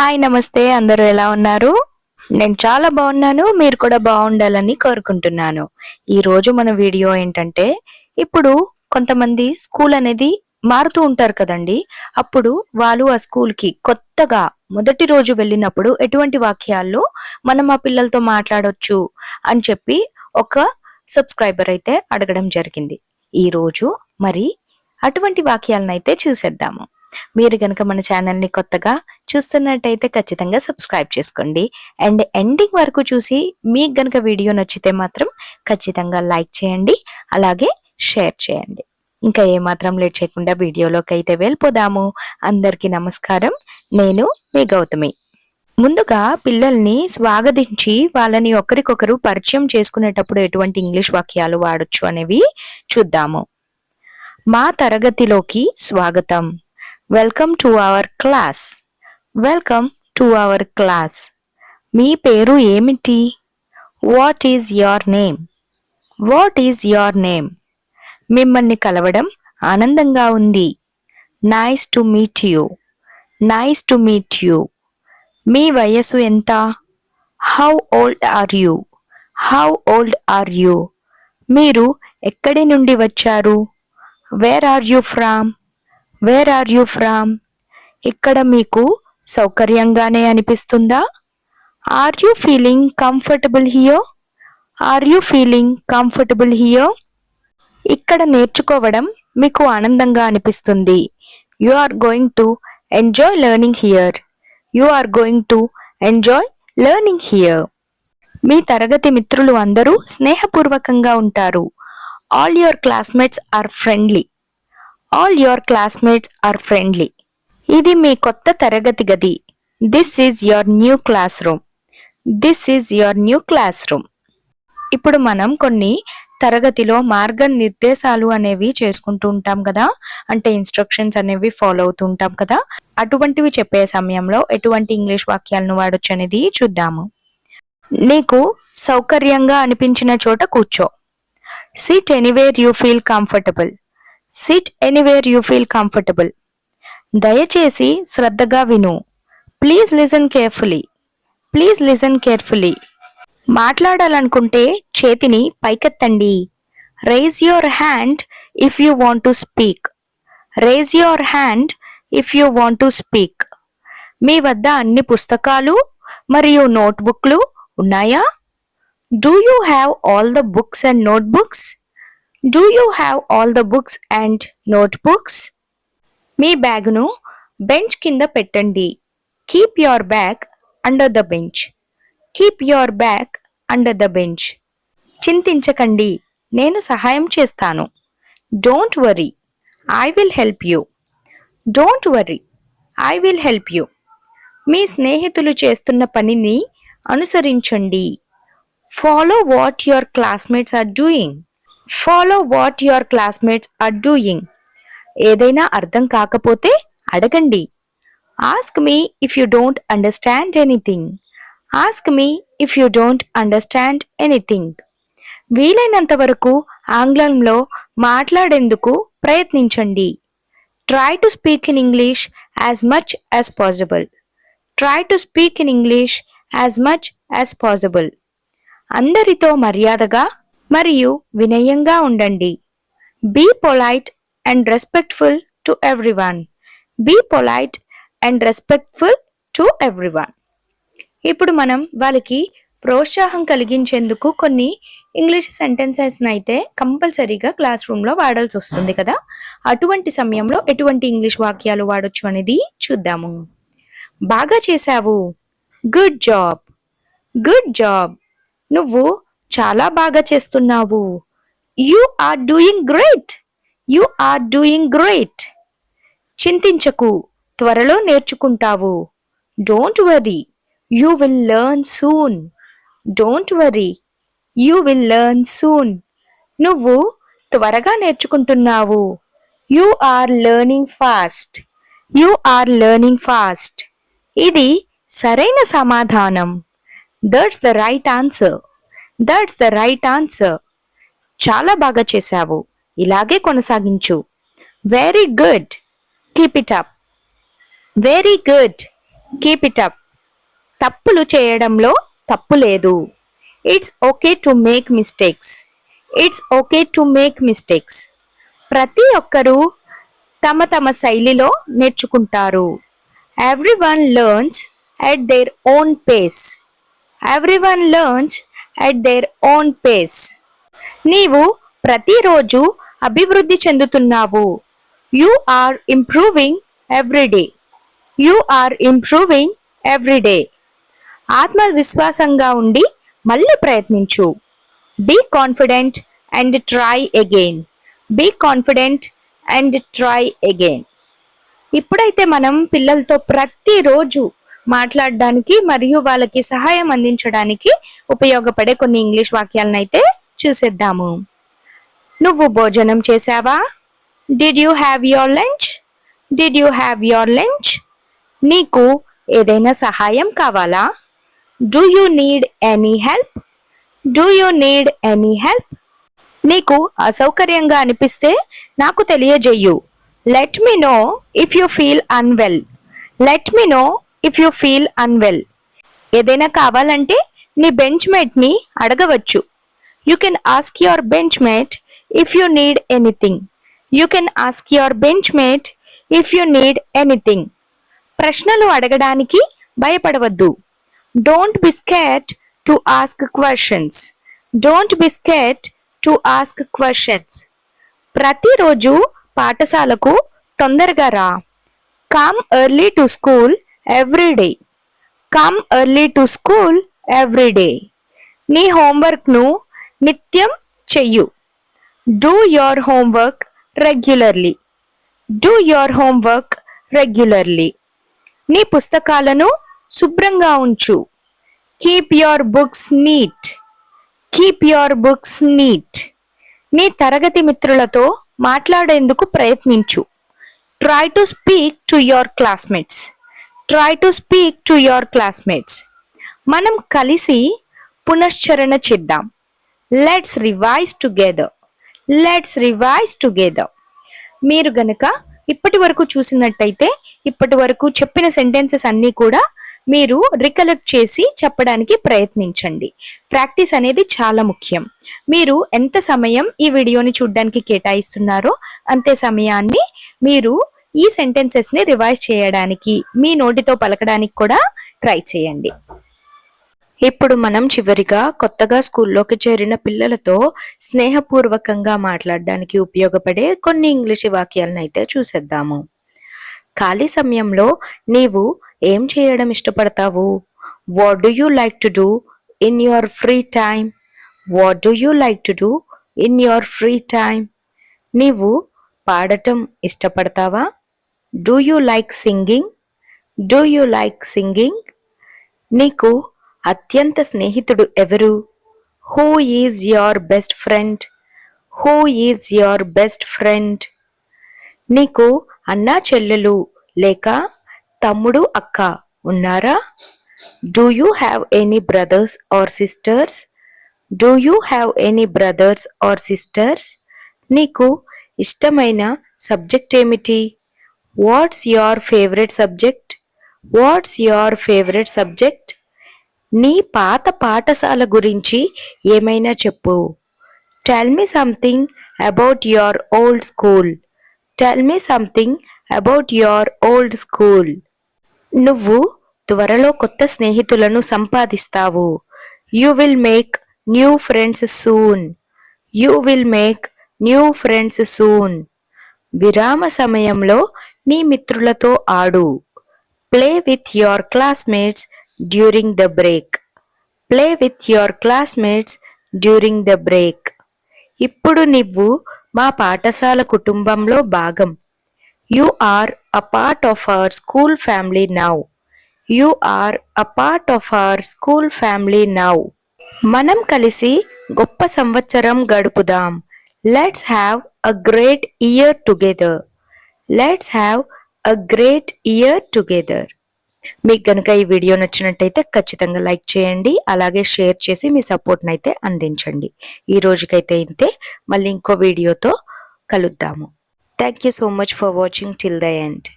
Hi నమస్తే. అందరూ ఎలా ఉన్నారు? నేను చాలా బాగున్నాను. మీరు కూడా బాగుండాలని కోరుకుంటున్నాను. ఈరోజు మన వీడియో ఏంటంటే ఇప్పుడు కొంతమంది స్కూల్ అనేది మారుతూ ఉంటారు కదండి. అప్పుడు వాళ్ళు ఆ స్కూల్కి కొత్తగా మొదటి రోజు వెళ్ళినప్పుడు ఎటువంటి వాక్యాలు మనం ఆ పిల్లలతో మాట్లాడొచ్చు అని చెప్పి ఒక సబ్స్క్రైబర్ అయితే అడగడం జరిగింది. ఈరోజు మరి అటువంటి వాక్యాలను అయితే చూసేద్దాము. మీరు గనక మన ఛానల్ని కొత్తగా చూస్తున్నట్టయితే ఖచ్చితంగా సబ్స్క్రైబ్ చేసుకోండి. అండ్ ఎండింగ్ వరకు చూసి మీకు గనక వీడియో నచ్చితే మాత్రం ఖచ్చితంగా లైక్ చేయండి. అలాగే షేర్ చేయండి. ఇంకా ఏమాత్రం లేట్ చేయకుండా వీడియోలోకి అయితే వెళ్ళిపోదాము. అందరికీ నమస్కారం. నేను మీ గౌతమి. ముందుగా పిల్లల్ని స్వాగతించి వాళ్ళని ఒకరికొకరు పరిచయం చేసుకునేటప్పుడు ఎటువంటి ఇంగ్లీష్ వాక్యాలు వాడచ్చు అనేవి చూద్దాము. మా తరగతిలోకి స్వాగతం. Welcome to our class welcome to our class మీ పేరు ఏమిటి? What is your name what is your name మిమ్మల్ని కలవడం ఆనందంగా ఉంది. Nice to meet you nice to meet you మీ వయస్సు ఎంత? How old are you how old are you మీరు ఎక్కడి నుండి వచ్చారు? Where are you from where are you from ఇక్కడ మీకు సౌకర్యంగానే అనిపిస్తుందా? Are you feeling comfortable here are you feeling comfortable here ఇక్కడ నేర్చుకోవడం మీకు ఆనందంగా అనిపిస్తుంది. You are going to enjoy learning here you are going to enjoy learning here మీ తరగతి మిత్రులు అందరూ స్నేహపూర్వకంగా ఉంటారు. All your classmates are friendly all your classmates are friendly ఇది మీ కొత్త తరగతి గది. This is your new classroom this is your new classroom ఇప్పుడు మనం కొన్ని తరగతిలో మార్గ నిర్దేశాలు అనేవి చేసుకుంటూ ఉంటాం కదా? అంటే ఇన్స్ట్రక్షన్స్ అనేవి ఫాలో అవుతూ ఉంటాం కదా? అటువంటివి చెప్పే సమయంలో ఎటువంటి ఇంగ్లీష్ వాక్యాలను వాడొచ్చు అనేది చూద్దాము. నీకు సౌకర్యంగా అనిపించిన చోట కూర్చో. Sit anywhere you feel comfortable sit anywhere you feel comfortable దయచేసి శ్రద్ధగా విను. Please listen carefully please listen carefully మాట్లాడాలనుకుంటే చేతిని పైకెత్తండి. Raise your hand if you want to speak raise your hand if you want to speak మీ వద్ద అన్ని పుస్తకాలు మరియు నోట్బుక్లు ఉన్నాయా? Do you have all the books and notebooks do you have all the books and notebooks మీ బ్యాగ్ను bench కింద పెట్టండి. Keep your bag under the bench keep your bag under the bench చింతించకండి. నేను సహాయం చేస్తాను. Don't worry I will help you don't worry I will help you మీ స్నేహితులు చేస్తున్న పనిని అనుసరించండి. Follow what your classmates are doing follow what your classmates are doing ఏదైనా అర్థం కాకపోతే అడగండి. Ask me if you don't understand anything ask me if you don't understand anything వీలైనంత వరకు ఆంగ్లంలో మాట్లాడేందుకు ప్రయత్నించండి. Try to speak in English as much as possible try to speak in English as much as possible అందరితో మర్యాదగా మరియు వినయంగా ఉండండి. Be polite and respectful to everyone be polite and respectful to everyone ఇప్పుడు మనం వాళ్ళకి ప్రోత్సాహం కలిగించేందుకు కొన్ని ఇంగ్లీష్ సెంటెన్సెస్ని అయితే కంపల్సరీగా క్లాస్ రూమ్లో వాడాల్సి వస్తుంది కదా. అటువంటి సమయంలో ఎటువంటి ఇంగ్లీష్ వాక్యాలు వాడొచ్చు అనేది చూద్దాము. బాగా చేశావు. గుడ్ జాబ్ గుడ్ జాబ్ నువ్వు చాలా బాగా చేస్తున్నావు. You are doing great you are doing great చింతించకు త్వరలో నేర్చుకుంటావు. Don't worry you will learn soon don't worry you will learn soon నువ్వు త్వరగా నేర్చుకుంటున్నావు. You are learning fast you are learning fast ఇది సరైన సమాధానం. That's the right answer that's the right answer చాలా బాగా చేశావు. ఇలాగే కొనసాగించు. Very good keep it up very good keep it up తప్పులు చేయడంలో తప్పు లేదు. It's okay to make mistakes it's okay to make mistakes ప్రతి ఒక్కరూ తమ తమ శైలిలో నేర్చుకుంటారు. Everyone learns at their own pace everyone learns at their own pace నీవు ప్రతిరోజు అభివృద్ధి చెందుతున్నావు. You are improving every day you are improving every day ఆత్మవిశ్వాసంగా ఉండి మళ్ళీ ప్రయత్నించు. Be confident and try again be confident and try again ఇప్పుడైతే మనం పిల్లలతో ప్రతిరోజు మాట్లాడడానికి మరియు వాళ్ళకి సహాయం అందించడానికి ఉపయోగపడే కొన్ని ఇంగ్లీష్ వాక్యాలను అయితే చూసేద్దాము. నువ్వు భోజనం చేసావా did you have your lunch did you have your lunch నీకు ఏదైనా సహాయం కావాలా? Do you need any help do you need any help నీకు అసౌకర్యంగా అనిపిస్తే నాకు తెలియజేయు. Let me know if you feel unwell let me know if you feel unwell ఏదైనా కావాలంటే నీ బెంచ్ మేట్ని అడగవచ్చు. You can ask your bench mate if you need anything you can ask your bench mate if you need anything ప్రశ్నలు అడగడానికి భయపడవద్దు. Don't be scared to ask questions don't be scared to ask questions ప్రతిరోజు పాఠశాలకు తొందరగా రా. Come early to school every day come early to school every day నీ హోంవర్క్ను నిత్యం చెయ్యు. Do your homework regularly do your homework regularly నీ పుస్తకాలను శుభ్రంగా ఉంచు. Keep your books neat keep your books neat నీ తరగతి మిత్రులతో మాట్లాడేందుకు ప్రయత్నించు. Try to speak to your classmates try to speak to your classmates మనం కలిసి పునశ్చరణ చేద్దాం. Let's revise together let's revise together మీరు గనక ఇప్పటి వరకు చూసినట్టయితే ఇప్పటి వరకు చెప్పిన సెంటెన్సెస్ అన్నీ కూడా మీరు రికలెక్ట్ చేసి చెప్పడానికి ప్రయత్నించండి. ప్రాక్టీస్ అనేది చాలా ముఖ్యం. మీరు ఎంత సమయం ఈ వీడియోని చూడడానికి కేటాయిస్తున్నారో అంతే సమయాన్ని మీరు ఈ సెంటెన్సెస్ని రివైజ్ చేయడానికి మీ నోటితో పలకడానికి కూడా ట్రై చేయండి. ఇప్పుడు మనం చివరిగా కొత్తగా స్కూల్లోకి చేరిన పిల్లలతో స్నేహపూర్వకంగా మాట్లాడడానికి ఉపయోగపడే కొన్ని ఇంగ్లీష్ వాక్యాలను అయితే చూసేద్దాము. ఖాళీ సమయంలో నీవు ఏం చేయడం ఇష్టపడతావు? What do you like to do in your free time what do you like to do in your free time నీవు పాడటం ఇష్టపడతావా? Do you like singing do you like singing నీకు అత్యంత స్నేహితుడు ఎవరు? Who is your best friend who is your best friend నీకు అన్నా చెల్లెలు లేక తమ్ముడు అక్క ఉన్నారా? Do you have any brothers or sisters do you have any brothers or sisters నీకు ఇష్టమైన సబ్జెక్ట్ ఏమిటి? What's your favourite subject what's your favourite subject నీ పాత పాఠశాల గురించి ఏమైనా చెప్పు. Tell me something about your old school tell me something about your old school నువ్వు త్వరలో కొత్త స్నేహితులను సంపాదిస్తావు. You will make new friends soon you will make new friends soon విరామ సమయంలో నీ మిత్రులతో ఆడు. Play with your classmates during the break play with your classmates during the break ఇప్పుడు నువ్వు మా పాఠశాల కుటుంబంలో భాగం. You are a part of our school family now you are a part of our school family now మనం కలిసి గొప్ప సంవత్సరం గడుపుదాం. Let's have a great year together let's have a great year together మీకు కనుక ఈ వీడియో నచ్చినట్టయితే ఖచ్చితంగా like చేయండి అలాగే షేర్ చేసి మీ సపోర్ట్ని అయితే అందించండి. ఈ రోజుకైతే ఇంతే. మళ్ళీ ఇంకో వీడియోతో కలుద్దాము. Thank you so much for watching till the end